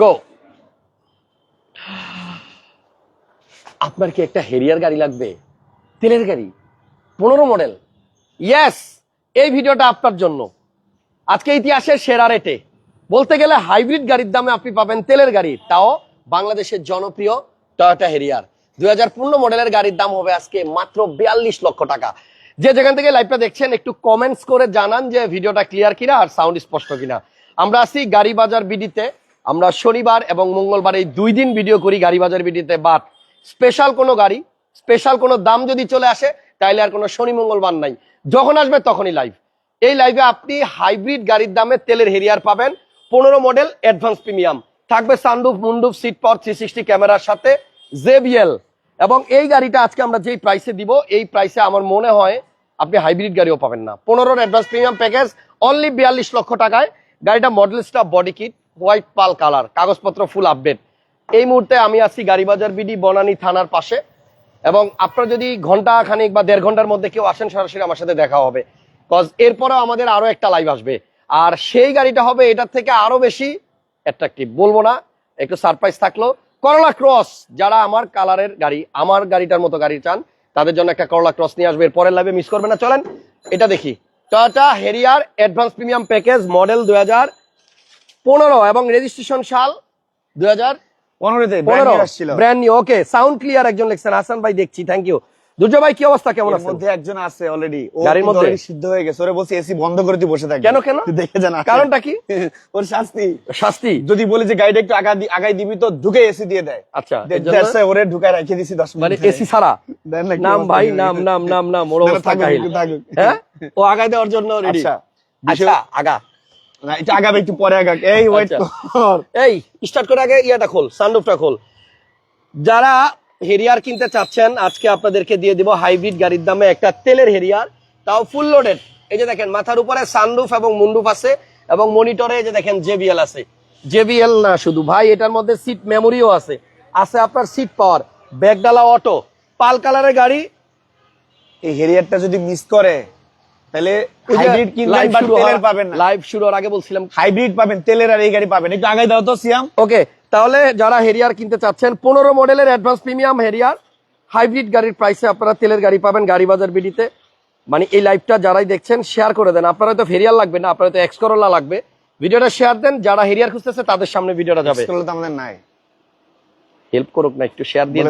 গো আপনার কি একটা হেরিয়ার গাড়ি লাগবে? তেলের গাড়ি? পনেরো মডেল ইয়েস এই ভিডিওটা আপনার জন্য। আজকে ইতিহাসের সেরা রেটে বলতে গেলে হাইব্রিড গাড়ির দামে আপনি পাবেন তেলের গাড়ি। তাও বাংলাদেশের জনপ্রিয় টয়োটা হেরিয়ার দুই হাজার পনেরো মডেলের গাড়ির দাম হবে আজকে মাত্র বিয়াল্লিশ লক্ষ টাকা। যে যেখান থেকে লাইভটা দেখছেন, একটু কমেন্টস করে জানান যে ভিডিওটা ক্লিয়ার কিনা আর সাউন্ড স্পষ্ট কিনা। আমরা আছি গাড়ি বাজার বিডিতে। আমরা শনিবার এবং মঙ্গলবার এই দুই দিন ভিডিও করি গাড়ি বাজার বিডিতে বাট স্পেশাল কোনো গাড়ি স্পেশাল কোনো দাম যদি চলে আসে, তাইলে আর কোনো শনি, মঙ্গলবার নাই। যখন আসবে তখনই লাইভ এই লাইভে আপনি হাইব্রিড গাড়ির দামে তেলের হেরিয়ার পাবেন, পনেরো মডেল অ্যাডভান্স প্রিমিয়াম থাকবে সানরুফ মুন্ডুফ সিট পাওয়ার থ্রি সিক্সটি ক্যামেরার সাথে জেবিএল এবং এই গাড়িটা আজকে আমরা যেই প্রাইসে দিব, এই প্রাইসে আমার মনে হয় আপনি হাইব্রিড গাড়িও পাবেন না। পনেরোর অ্যাডভান্স প্রিমিয়াম প্যাকেজ অনলি বিয়াল্লিশ লক্ষ টাকায়। গাড়িটা model staff body kit white pearl colour, কাগজপত্র ফুল আপডেট এই মুহূর্তে আমি আছি গাড়িবাজার বিডি বনানী থানার পাশে এবং আপনার যদি ঘণ্টা খানিক বা দেড় ঘণ্টার মধ্যে কেউ আসেন সরাসরি আমার সাথে দেখা হবে। কজ এরপরেও আমাদের আরও একটা লাইভ আসবে। আর সেই গাড়িটা হবে এটার থেকে আরও বেশি অ্যাট্রাকটিভ বলব না, একটু সারপ্রাইজ থাকল। করলা ক্রস যারা আমার কালারের গাড়ি, আমার গাড়িটার মতো গাড়ি চান, তাদের জন্য একটা করলা ক্রস নিয়ে আসবে। পরের লাইভে মিস করবে না, চলেন, এটা দেখি। Toyota Harrier advance premium package model দুই হাজার পনেরো এবং রেজিস্ট্রেশন সাল দুই হাজার brand new okay sound clear একজন লিখছেন হাসান ভাই দেখছি থ্যাংক ইউ দুর্জয় ভাই কি অবস্থা কেমন মধ্যে একজন আছে অলরেডি ও গাড়ির মধ্যে? সিদ্ধ হয়ে গেছে। ওরে বলছি এসি বন্ধ করে তুই বসে থাকি কেন, কেন? তুই দেখে জানা কারণটা কি? ওর শাস্তি। শাস্তি? যদি বলি যে গাড়িটা একটু আগা আগাই দিবি তো ঢুকে এসি দিয়ে দেয়। আচ্ছা ওরে ঢুকায় রেখে দিছি 10 মানে এসি ছাড়া? নাম ভাই নাম নাম নাম নাম ওর না, না, অবস্থা কাহিল। হ্যাঁ? ও আগায় দেওয়ার জন্য রেডি আচ্ছা। আচ্ছা। আগা। না এটা আগাবে একটু পরে আগাক। এই ওয়েট আচ্ছা। কর। এই স্টার্ট করে আগে ইয়াটা খোল সানরুফটা খোল। যারা হেরিয়ার কিনতে চাচ্ছেন আজকে আপনাদেরকে দিয়ে দিব হাইব্রিড গাড়ির দামে একটা তেলের হেরিয়ার তাও ফুল লোডেড এই যে দেখেন মাথার উপরে সানরুফ এবং মুন্ডুফ আছে এবং মনিটরে এই যে দেখেন জেবিএল আছে। জেবিএল না শুধু ভাই এটার মধ্যে সিট মেমোরিও আছে। আছে আপনার সিট পাওয়ার ব্যাগডালা অটো পাল কালারের গাড়ি। এই হেরিয়ারটা যদি মিস করে তাহলে হাইব্রিড কিনবেন বাট তেলের পাবেন না? লাইভ শুরু হওয়ার আগে বলছিলাম। হাইব্রিড পাবেন তেলের আর এই গাড়ি পাবেন। একটু আগাই দাও তো সিয়াম। ওকে তাহলে যারা হেরিয়ার কিনতে চাচ্ছেন পনেরো মডেলের অ্যাডভান্স প্রিমিয়াম হেরিয়ার হাইব্রিড গাড়ির প্রাইসে আপনারা তেলের গাড়ি পাবেন গাড়ি বাজার বিডিতে। মানে এই লাইভটা যারাই দেখছেন শেয়ার করে দেন। আপনারা তো ফেরিয়ার লাগবে না আপনারা তো এক্স করোলা লাগবে। ভিডিওটা শেয়ার দেন যারা হেরিয়ার খুঁজতেছে তাদের সামনে ভিডিওটা যাবে। করলে আমাদের নাই। হেল্প করুক না একটু শেয়ার দিয়ে?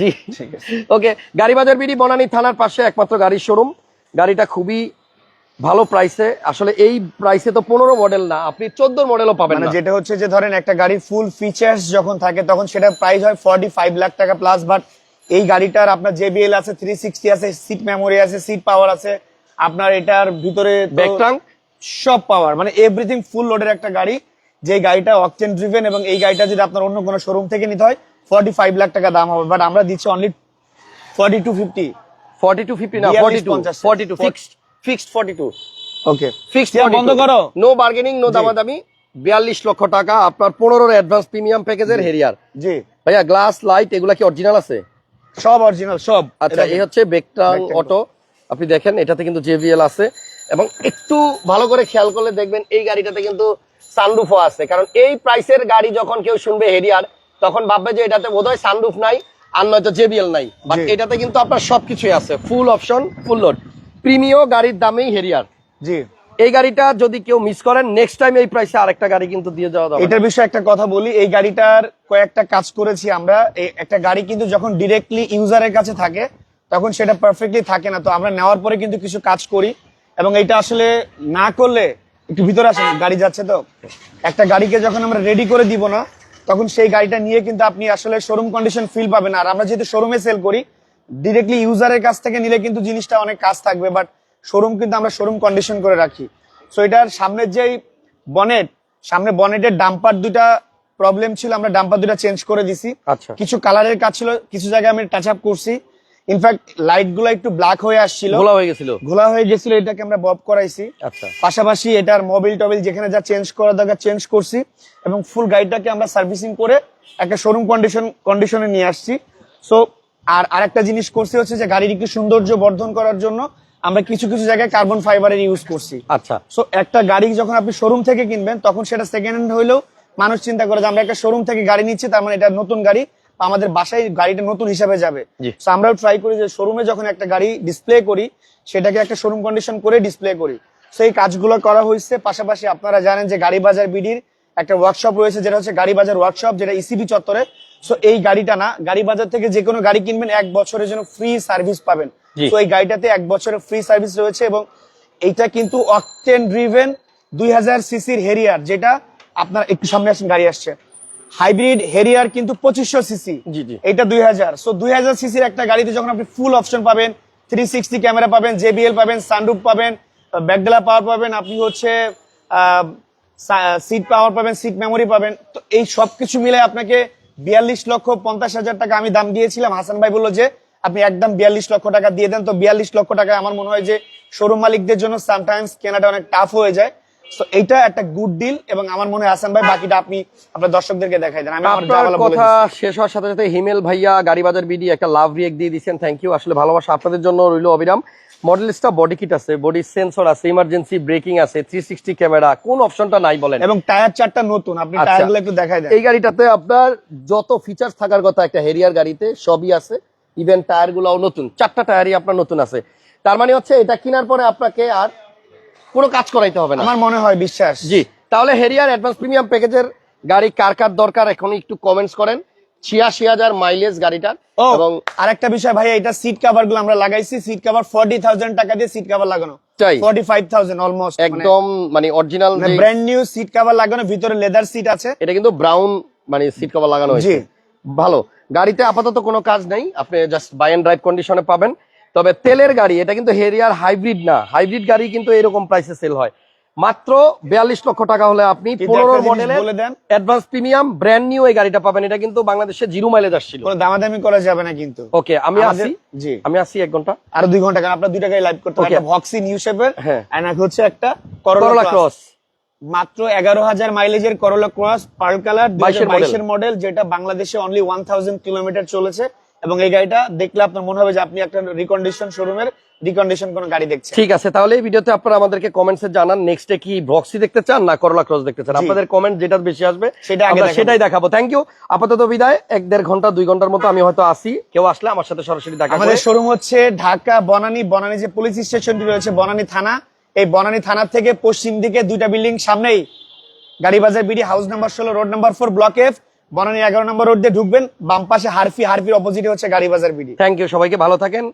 জি। ঠিক আছে। ওকে গাড়ি বাজার বিডি বনানী থানার পাশে একমাত্র গাড়ির শোরুম গাড়িটা খুবই ভালো প্রাইসে আসলে এই প্রাইসে তো পনেরো মডেল না আপনি চোদ্দ মডেলও পাবেন মানে না। যেটা হচ্ছে যে ধরেন একটা গাড়ির ফুল ফিচার্স যখন থাকে তখন সেটা প্রাইস হয় ফর্টি ফাইভ লাখ টাকা প্লাস বাট এই গাড়িটার আপনার জেবিএল আছে থ্রি সিক্সটি আছে সিট মেমোরি আছে সিট পাওয়ার আছে আপনার এটার ভিতরে সব পাওয়ার মানে এভরিথিং ফুল লোডের একটা গাড়ি যে গাড়িটা অকটেন ড্রিভেন এবং এই গাড়িটা যদি আপনার অন্য কোনো শোরুম থেকে নিতে হয় ফর্টি ফাইভ লাখ টাকা দাম হবে বাট আমরা দিচ্ছি only forty two fifty forty two fifty না ফর্টি বিয়াল্লিশ, টু পঞ্চাশ। Forty two fixed fixed forty two okay fixed বন্ধ করো। নো বার্গেনিং নো দামাদামি। বিয়াল্লিশ লক্ষ টাকা আপনার পনেরোর অ্যাডভান্স প্রিমিয়াম প্যাকেজের হেরিয়ার। জি। ভাইয়া গ্লাস লাইট এগুলা কি অরিজিনাল আছে? সব অরিজিনাল সব। আচ্ছা এই হচ্ছে অটো আপনি দেখেন এটাতে কিন্তু জেভিএল আছে। এবং একটু ভালো করে খেয়াল করলে দেখবেন এই গাড়িটাতে কিন্তু সানরুফও আছে। কারণ এই প্রাইসের গাড়ি যখন কেউ শুনবে হেরিয়ার তখন ভাববে যে এটাতে বোধহয় সানরুফ নাই। আর নয়তো জেবিএল নাই। বাট এটাতে কিন্তু আপনার সবকিছুই আছে। ফুল অপশন ফুল লোড প্রিমিয় গাড়ির দামেই হেরিয়ার। জি। এই গাড়িটা যদি কেউ মিস করেন নেক্সট টাইম এই প্রাইসে আরেকটা গাড়ি কিন্তু দিয়ে যাওয়া যাবে এটার বিষয়ে একটা কথা বলি এই গাড়িটার কয়েকটা কাজ করেছি আমরা। একটা গাড়ি কিন্তু যখন ডিরেক্টলি ইউজারের কাছে থাকে তখন সেটা পারফেক্টলি থাকে না। তো আমরা নেওয়ার পরে কিন্তু কিছু কাজ করি। এবং এটা আসলে না করলে একটু ভিতরে আসেন গাড়ি যাচ্ছে তো। একটা গাড়িকে যখন আমরা রেডি করে দিব না তখন সেই গাড়িটা নিয়ে কিন্তু আপনি আসলে শোরুম কন্ডিশন ফিল পাবেন। আর আমরা যেহেতু শোরুমে সেল করি ডিরেক্টলি ইউজারের কাছ থেকে নিলে কিন্তু জিনিসটা অনেক কাজ থাকবে বাট শোরুম কিন্তু আমরা শোরুম কন্ডিশন করে রাখি। সো এটার সামনের যেই বনেট সামনে বনেটের ডাম্পার দুটা প্রবলেম ছিল আমরা ডাম্পার দুটা চেঞ্জ করে দিছি। আচ্ছা। কিছু কালারের কাজ ছিল কিছু জায়গায় আমি টাচ আপ করছি। ইনফ্যাক্ট লাইটগুলো একটু ব্ল্যাক হয়ে আসছিল। ঘোলা হয়ে গেছিল। ঘোলা হয়ে গেছিল এটাকে আমরা বব করাইছি। আচ্ছা। পাশাপাশি এটার মোবিল টবিল যেখানে যা চেঞ্জ করা দরকার চেঞ্জ করছি এবং ফুল গাড়িটাকে আমরা সার্ভিসিং করে একটা শোরুম কন্ডিশন কন্ডিশনে নিয়ে আসছি। সো আর আরেকটা জিনিস করছি হচ্ছে যে গাড়ির একটু সৌন্দর্য বর্ধন করার জন্য আমরা কিছু কিছু জায়গায় কার্বন ফাইবারের ইউজ করছি। আচ্ছা। সো একটা গাড়ি যখন আপনি শোরুম থেকে কিনবেন তখন সেটা সেকেন্ড হ্যান্ড হইলেও মানুষ চিন্তা করে যে আমরা একটা শোরুম থেকে গাড়ি নিচ্ছি তার মানে এটা নতুন গাড়ি। আমাদের বাসায় গাড়িটা নতুন হিসাবে যাবে। আমরাও ট্রাই করি যে শোরুমে যখন একটা গাড়ি ডিসপ্লে করি সেটাকে একটা শোরুম কন্ডিশন করে ডিসপ্লে করি। সেই কাজগুলো করা হয়েছে। পাশাপাশি আপনারা জানেন যে গাড়ি বাজার বিডির একটা ওয়ার্কশপ রয়েছে যেটা হচ্ছে গাড়ি বাজার ওয়ার্কশপ যেটা ইসিবি চত্বরে। সো এই গাড়িটা না গাড়ি বাজার থেকে যে কোনো গাড়ি কিনবেন এক বছরের জন্য ফ্রি সার্ভিস পাবেন। তো এই গাড়িটাতে এক বছরের ফ্রি সার্ভিস রয়েছে এবং এইটা কিন্তু অকটেন ড্রিভেন দুই হাজার সিসির হেরিয়ার যেটা আপনার একটু সামনে আসেন গাড়ি আসছে। হাইব্রিড হেরিয়ার কিন্তু পঁচিশশো সিসি। জি, জি। এটা দুই হাজার। সো দুই হাজার সিসির একটা গাড়িতে যখন আপনি ফুল অপশন পাবেন থ্রি সিক্সটি ক্যামেরা পাবেন জেবিএল পাবেন সানরুফ পাবেন ব্যাকডেলা পাওয়ার পাবেন আপনি হচ্ছে সিট পাওয়ার পাবেন সিট মেমোরি পাবেন। তো এই সব কিছু মিলে আপনাকে বিয়াল্লিশ লক্ষ পঞ্চাশ হাজার টাকা আমি দাম দিয়েছিলাম। হাসান ভাই বলল যে আপনি একদম বিয়াল্লিশ লক্ষ টাকা দিয়ে দেন। তো বিয়াল্লিশ লক্ষ টাকা আমার মনে হয় যে শোরুম মালিকদের জন্য সামটাইমস কেনাটা অনেক টাফ হয়ে যায়। তো এইটা একটা গুড ডিল এবং আমার মনে হয় হাসান ভাই বাকিটা আপনি আপনার দর্শকদেরকে দেখাই দেন। আমি আমার কথা শেষ হওয়ার সাথে সাথে হিমেল ভাইয়া গাড়ি বাজার বিডি একটা লাভ রিয়েক্ট দিয়ে দিচ্ছেন থ্যাংক ইউ আসলে ভালোবাসা আপনাদের জন্য রইল অবিরাম। মডেলিস্টা বডি কিট আছে বডি সেন্সর আছে ইমার্জেন্সি ব্রেকিং আছে থ্রি সিক্সটি ক্যামেরা কোন অপশনটা নাই বলেন। এবং টায়ার চারটা নতুন আপনি আচ্ছা। টায়ারগুলো একটু দেখাই দেন। এই গাড়িটাতে আপনার যত ফিচার্স থাকার কথা একটা হেরিয়ার গাড়িতে সবই আছে। ইভেন টায়ার গুলাও নতুন চারটা টায়ারই আপনার নতুন আছে। তার মানে হচ্ছে এটা কেনার পরে আপনাকে আর কোনো কাজ করাইতে হবে না। আমার মনে হয় বিশ্বাস। জি তাহলে হেরিয়ার অ্যাডভান্স প্রিমিয়াম প্যাকেজের গাড়ি কার কার দরকার এখন একটু কমেন্টস করেন। ছিয়াশি হাজার মাইলেজ গাড়িটার এবং আরেকটা বিষয় ভাই এটা সিট কভারগুলো আমরা লাগাইছি। সিট কভার ফর্টি থাউজেন্ড টাকা দিয়ে সিট কভার লাগানো। তাই? ফর্টি ফাইভ থাউজেন্ড অলমোস্ট একদম মানে original brand new seat cover লাগানো ভিতরে লেদার সিট আছে। এটা কিন্তু ব্রাউন মানে সিট কভার লাগানো হয়েছে। ভালো। গাড়িতে আপাতত কোনো কাজ নাই। আপনি জাস্ট বাই এন্ড ড্রাইভ কন্ডিশনে পাবেন। তবে তেলের গাড়ি এটা কিন্তু হেরিয়ার হাইব্রিড না। হাইব্রিড গাড়ি কিন্তু এরকম প্রাইসে সেল হয়। মাত্র বিয়াল্লিশ লক্ষ টাকা হলে আপনি পনেরো মডেলের অ্যাডভান্স প্রিমিয়াম ব্র্যান্ড নিউ এই গাড়িটা পাবেন। এটা কিন্তু বাংলাদেশে জিরো মাইলেজ আসছিল। দামাদামি করা যাবে না কিন্তু। ওকে আমি আসি? জি। আমি আসি এক ঘণ্টা। আরও দুই ঘণ্টা কারণ আপনার দুই টাকায় লাইভ করতে হবে। ভক্সি নিউ শেপের হ্যাঁ। হচ্ছে একটা করোলা ক্রস মাত্র এগারো হাজার মাইলেজের করোলা ক্রস পার্ল কালার দুই 22 এর model। বাইশের মডেল যেটা বাংলাদেশে অনলি ওয়ান থাউজেন্ড কিলোমিটার চলেছে। এবং এই গাড়িটা দেখলে আপনার মনে হবে যে আপনি একটা রিকন্ডিশন শোরুমের রিকন্ডিশন কোন গাড়ি দেখছেন। ঠিক আছে তাহলে এই ভিডিওতে আপনারা আমাদেরকে কমেন্টসে জানান নেক্সটে কি ভক্সি দেখতে চান না করলা ক্রস দেখতে চান। আপনাদের কমেন্ট যেটা বেশি আসবে সেটা আমরা সেটাই দেখাবো। থ্যাংক ইউ আপাতত বিদায় এক দেড় ঘণ্টা দুই ঘণ্টার মতো আমি হয়তো আসি। কেউ আসলে আমার সাথে সরাসরি দেখা আমাদের শোরুম হচ্ছে ঢাকা বনানী বনানী যে পুলিশ স্টেশনটি রয়েছে বনানী থানা। এই বনানী থানা থেকে পশ্চিম দিকে দুইটা বিল্ডিং সামনেই গাড়িবাজার বিডি হাউস নাম্বার ষোলো road number four block F Banani এগারো নম্বর রোড দিয়ে ঢুকবেন বাম পাশে হারফি হারফির অপোজিটে হচ্ছে গাড়ি বাজার বিডি। থ্যাংক ইউ সবাইকে ভালো থাকেন।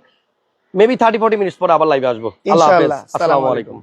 মেবি থার্টি ফোর্টি মিনিটস পর আবার লাইভে আসব। আল্লাহ হাফেজ। ইনশাআল্লাহ। আসসালামু আসসালামু আলাইকুম।